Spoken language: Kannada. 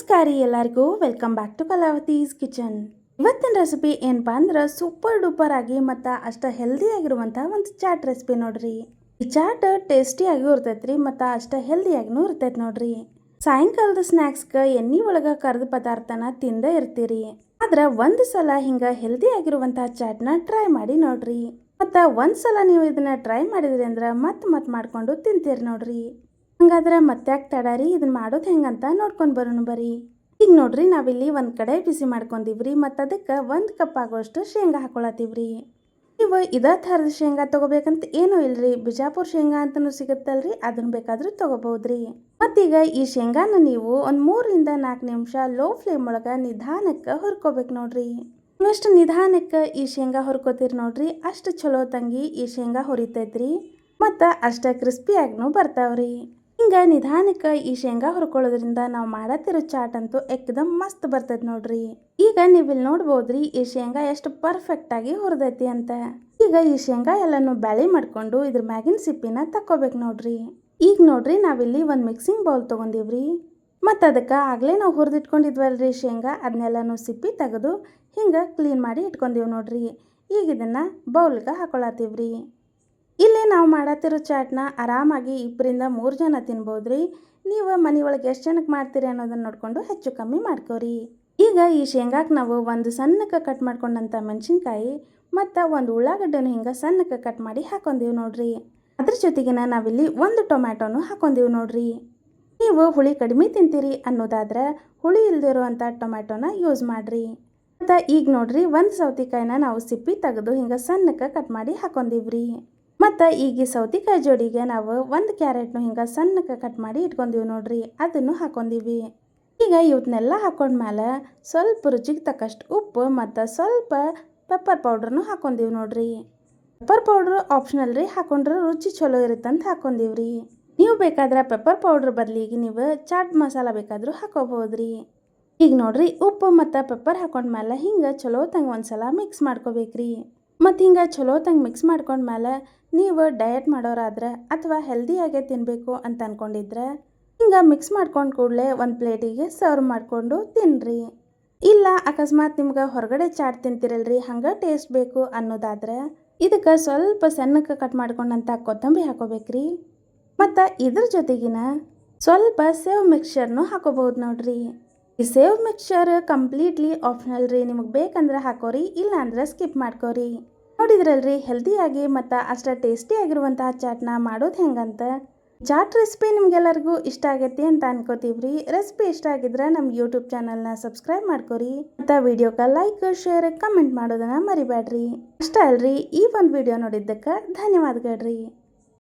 ನಮಸ್ಕಾರ ಎಲ್ಲರಿಗೂ. Welcome back to Kalavathi's kitchen ಇವತ್ತಿನ ರೆಸಿಪಿ ಏನಪ್ಪಾ ಅಂದ್ರೆ ಸೂಪರ್ ಡೂಪರ್ ಆಗಿ ಮತ್ತು ಅಷ್ಟ ಹೆಲ್ದಿ ಆಗಿರುವಂಥ ಒಂದು ಚಾಟ್ ರೆಸಿಪಿ ನೋಡ್ರಿ. ಈ ಚಾಟ್ ಟೇಸ್ಟಿಯಾಗಿಯೂ ರೀ ಮತ್ತು ಅಷ್ಟ ಹೆಲ್ದಿಯಾಗಿನೂ ಇರ್ತೈತೆ ನೋಡ್ರಿ. ಸಾಯಂಕಾಲದ ಸ್ನ್ಯಾಕ್ಸ್ಗೆ ಎಣ್ಣೆ ಒಳಗೆ ಕರೆದ ಪದಾರ್ಥನ ತಿಂದೇ ಇರ್ತೀರಿ. ಆದ್ರೆ ಒಂದು ಸಲ ಹಿಂಗೆ ಹೆಲ್ದಿ ಆಗಿರುವಂಥ ಚಾಟ್ನ ಟ್ರೈ ಮಾಡಿ ನೋಡ್ರಿ. ಮತ್ತು ಒಂದು ಸಲ ನೀವು ಇದನ್ನ ಟ್ರೈ ಮಾಡಿದ್ರಿ ಅಂದ್ರೆ ಮತ್ತೆ ಮತ್ತೆ ಮಾಡ್ಕೊಂಡು ತಿಂತೀರಿ ನೋಡ್ರಿ. ಹಂಗಾದ್ರೆ ಮತ್ತ್ಯಾಕೆ ರೀ? ಇದನ್ನ ಮಾಡೋದು ಹೆಂಗಂತ ನೋಡ್ಕೊಂಡು ಬರೋಣ ಬರ್ರಿ. ಈಗ ನೋಡ್ರಿ ನಾವಿಲ್ಲಿ ಒಂದು ಕಡೆ ಬಿಸಿ ಮಾಡ್ಕೊಂಡಿವ್ರಿ ಮತ್ತು ಅದಕ್ಕೆ ಒಂದು ಕಪ್ ಆಗೋಷ್ಟು ಶೇಂಗಾ ಹಾಕೊಳತ್ತೀವ್ರಿ ನೀವು ಇದೇ ಥರದ ಶೇಂಗಾ ತಗೋಬೇಕಂತ ಏನೂ ಇಲ್ರಿ, ಬಿಜಾಪುರ ಶೇಂಗಾ ಅಂತಲೂ ಸಿಗುತ್ತಲ್ರಿ ಅದನ್ನ ಬೇಕಾದ್ರೂ ತಗೋಬಹುದ್ರಿ ಮತ್ತೀಗ ಈ ಶೇಂಗಾನ ನೀವು ಒಂದು ಮೂರರಿಂದ ನಾಲ್ಕು ನಿಮಿಷ ಲೋ ಫ್ಲೇಮ್ ಒಳಗೆ ನಿಧಾನಕ್ಕೆ ಹುರ್ಕೋಬೇಕು ನೋಡ್ರಿ. ನೀವೆಷ್ಟು ನಿಧಾನಕ್ಕೆ ಈ ಶೇಂಗಾ ಹುರ್ಕೋತೀರಿ ನೋಡ್ರಿ, ಅಷ್ಟು ಚಲೋ ತಂಗಿ ಈ ಶೇಂಗಾ ಹುರಿತೈತ್ರಿ. ಮತ್ತು ಅಷ್ಟು ಕ್ರಿಸ್ಪಿಯಾಗೂ ಬರ್ತಾವ್ರಿ. ಹಿಂಗೆ ನಿಧಾನಕ್ಕೆ ಈ ಶೇಂಗಾ ಹುರ್ಕೊಳ್ಳೋದ್ರಿಂದ ನಾವು ಮಾಡತ್ತಿರೋ ಚಾಟ್ ಅಂತೂ ಎಕ್ದಮ್ ಮಸ್ತ್ ಬರ್ತೈತೆ ನೋಡ್ರಿ. ಈಗ ನೀವಿಲ್ಲಿ ನೋಡ್ಬೋದ್ರಿ ಈ ಶೇಂಗಾ ಎಷ್ಟು ಪರ್ಫೆಕ್ಟ್ ಆಗಿ ಹುರಿದೈತಿ ಅಂತ. ಈಗ ಈ ಶೇಂಗಾ ಎಲ್ಲನೂ ಬ್ಯಾಳಿ ಮಾಡ್ಕೊಂಡು ಇದ್ರ ಮ್ಯಾಗಿನ ಸಿಪ್ಪಿನ ತಕ್ಕೋಬೇಕು ನೋಡ್ರಿ. ಈಗ ನೋಡ್ರಿ ನಾವಿಲ್ಲಿ ಒಂದು ಮಿಕ್ಸಿಂಗ್ ಬೌಲ್ ತೊಗೊಂಡಿವ್ರಿ. ಮತ್ತು ಅದಕ್ಕೆ ಆಗಲೇ ನಾವು ಹುರಿದಿಟ್ಕೊಂಡಿದ್ವಲ್ರಿ ಶೇಂಗಾ ಅದನ್ನೆಲ್ಲನೂ ಸಿಪ್ಪಿ ತೆಗೆದು ಹಿಂಗೆ ಕ್ಲೀನ್ ಮಾಡಿ ಇಟ್ಕೊಂಡೀವಿ ನೋಡ್ರಿ. ಈಗ ಇದನ್ನು ಬೌಲ್ಗೆ ಹಾಕೊಳತ್ತೀವ್ರಿ. ಇಲ್ಲಿ ನಾವು ಮಾಡತ್ತಿರೋ ಚಾಟ್ನ ಆರಾಮಾಗಿ ಇಬ್ಬರಿಂದ ಮೂರು ಜನ ತಿನ್ಬೋದು ರೀ ನೀವು ಮನೆ ಒಳಗೆ ಎಷ್ಟು ಜನಕ್ಕೆ ಮಾಡ್ತೀರಿ ಅನ್ನೋದನ್ನು ನೋಡಿಕೊಂಡು ಹೆಚ್ಚು ಕಮ್ಮಿ ಮಾಡ್ಕೋರಿ. ಈಗ ಈ ಶೇಂಗಾಕ್ಕೆ ನಾವು ಒಂದು ಸಣ್ಣಕ್ಕೆ ಕಟ್ ಮಾಡ್ಕೊಂಡಂಥ ಮೆಣಸಿನ್ಕಾಯಿ ಮತ್ತು ಒಂದು ಉಳ್ಳಾಗಡ್ಡೆನೂ ಹಿಂಗೆ ಸಣ್ಣಕ್ಕೆ ಕಟ್ ಮಾಡಿ ಹಾಕೊಂಡೀವಿ ನೋಡ್ರಿ. ಅದ್ರ ಜೊತೆಗಿನ ನಾವಿಲ್ಲಿ ಒಂದು ಟೊಮ್ಯಾಟೋನು ಹಾಕೊಂಡೀವಿ ನೋಡ್ರಿ. ನೀವು ಹುಳಿ ಕಡಿಮೆ ತಿಂತೀರಿ ಅನ್ನೋದಾದ್ರೆ ಹುಳಿ ಇಲ್ದಿರುವಂಥ ಟೊಮ್ಯಾಟೋನ ಯೂಸ್ ಮಾಡಿರಿ. ಮತ್ತು ಈಗ ನೋಡ್ರಿ ಒಂದು ಸೌತಿಕಾಯಿನ ನಾವು ಸಿಪ್ಪಿ ತೆಗೆದು ಹಿಂಗೆ ಸಣ್ಣಕ್ಕೆ ಕಟ್ ಮಾಡಿ ಹಾಕೊಂಡೀವ್ರಿ ಮತ್ತು ಈಗ ಸೌತೆಕಾಯಿ ಜೋಡಿಗೆ ನಾವು ಒಂದು ಕ್ಯಾರೆಟ್ನು ಹಿಂಗೆ ಸಣ್ಣಕ್ಕೆ ಕಟ್ ಮಾಡಿ ಇಟ್ಕೊಂಡೀವಿ ನೋಡ್ರಿ, ಅದನ್ನು ಹಾಕೊಂಡಿವಿ ಈಗ ಇವನ್ನೆಲ್ಲ ಹಾಕೊಂಡ್ಮೇಲೆ ಸ್ವಲ್ಪ ರುಚಿಗೆ ತಕ್ಕಷ್ಟು ಉಪ್ಪು ಮತ್ತು ಸ್ವಲ್ಪ ಪೆಪ್ಪರ್ ಪೌಡ್ರನ್ನು ಹಾಕೊಂಡಿವಿ ನೋಡ್ರಿ. ಪೆಪ್ಪರ್ ಪೌಡ್ರ್ ಆಪ್ಷನಲ್ ರೀ, ಹಾಕೊಂಡ್ರೆ ರುಚಿ ಚಲೋ ಇರುತ್ತಂತ ಹಾಕೊಂಡೀವ್ರಿ ನೀವು ಬೇಕಾದ್ರೆ ಪೆಪ್ಪರ್ ಪೌಡ್ರ್ ಬದಲಿಗೆ ನೀವು ಚಾಟ್ ಮಸಾಲ ಬೇಕಾದರೂ ಹಾಕೋಬೋದ್ರಿ. ಈಗ ನೋಡ್ರಿ, ಉಪ್ಪು ಮತ್ತು ಪೆಪ್ಪರ್ ಹಾಕೊಂಡ್ಮೇಲೆ ಹಿಂಗೆ ಚಲೋ ತಂಗ ಒಂದ್ಸಲ ಮಿಕ್ಸ್ ಮಾಡ್ಕೋಬೇಕ್ರಿ. ಮತ್ತು ಹಿಂಗೆ ಚಲೋ ತಂಗ ಮಿಕ್ಸ್ ಮಾಡ್ಕೊಂಡ್ಮೇಲೆ ನೀವು ಡಯಟ್ ಮಾಡೋರಾದ್ರೆ ಅಥವಾ ಹೆಲ್ದಿಯಾಗೆ ತಿನ್ನಬೇಕು ಅಂತ ಅಂದ್ಕೊಂಡಿದ್ರೆ ಹಿಂಗೆ ಮಿಕ್ಸ್ ಮಾಡ್ಕೊಂಡು ಕೂಡಲೇ ಒಂದು ಪ್ಲೇಟಿಗೆ ಸರ್ವ್ ಮಾಡಿಕೊಂಡು ತಿನ್ನಿರಿ ಇಲ್ಲ, ಅಕಸ್ಮಾತ್ ನಿಮ್ಗೆ ಹೊರಗಡೆ ಚಾಟ್ ತಿಂತಿರಲ್ರಿ, ಹಂಗೆ ಟೇಸ್ಟ್ ಬೇಕು ಅನ್ನೋದಾದ್ರೆ ಇದಕ್ಕೆ ಸ್ವಲ್ಪ ಸಣ್ಣಕ್ಕೆ ಕಟ್ ಮಾಡ್ಕೊಂಡಂಥ ಕೊತ್ತಂಬರಿ ಹಾಕೋಬೇಕ್ರಿ. ಮತ್ತು ಇದ್ರ ಜೊತೆಗಿನ ಸ್ವಲ್ಪ ಸೇವ್ ಮಿಕ್ಸ್ಚರ್ನು ಹಾಕೋಬಹುದು ನೋಡ್ರಿ. ಈ ಸೇವ್ ಮಿಕ್ಸ್ಚರ್ ಕಂಪ್ಲೀಟ್ಲಿ ಆಪ್ಷನಲ್ ರೀ ನಿಮಗೆ ಬೇಕಂದ್ರೆ ಹಾಕೋರಿ ಇಲ್ಲ ಅಂದ್ರೆ ಸ್ಕಿಪ್ ಮಾಡ್ಕೋರಿ. ನೋಡಿದ್ರಲ್ರಿ ಹೆಲ್ದಿಯಾಗಿ ಮತ್ತು ಅಷ್ಟ ಟೇಸ್ಟಿ ಆಗಿರುವಂತಹ ಚಾಟ್ನ ಮಾಡೋದು ಹೆಂಗಂತ. ಚಾಟ್ ರೆಸಿಪಿ ನಿಮ್ಗೆಲ್ಲರಿಗೂ ಇಷ್ಟ ಆಗೈತಿ ಅಂತ ಅನ್ಕೋತೀವ್ರಿ. ರೆಸಿಪಿ ಇಷ್ಟ ಆಗಿದ್ರೆ ನಮ್ಮ ಯೂಟ್ಯೂಬ್ ಚಾನಲ್ನ ಸಬ್ಸ್ಕ್ರೈಬ್ ಮಾಡ್ಕೊರಿ. ಮತ್ತು ವಿಡಿಯೋಕ್ಕೆ ಲೈಕ್ ಶೇರ್ ಕಮೆಂಟ್ ಮಾಡೋದನ್ನ ಮರಿಬೇಡ್ರಿ ಇಷ್ಟ ಅಲ್ರಿ, ಈ ಒಂದು ವಿಡಿಯೋ ನೋಡಿದ್ದಕ್ಕೆ ಧನ್ಯವಾದಗಳ್ರಿ.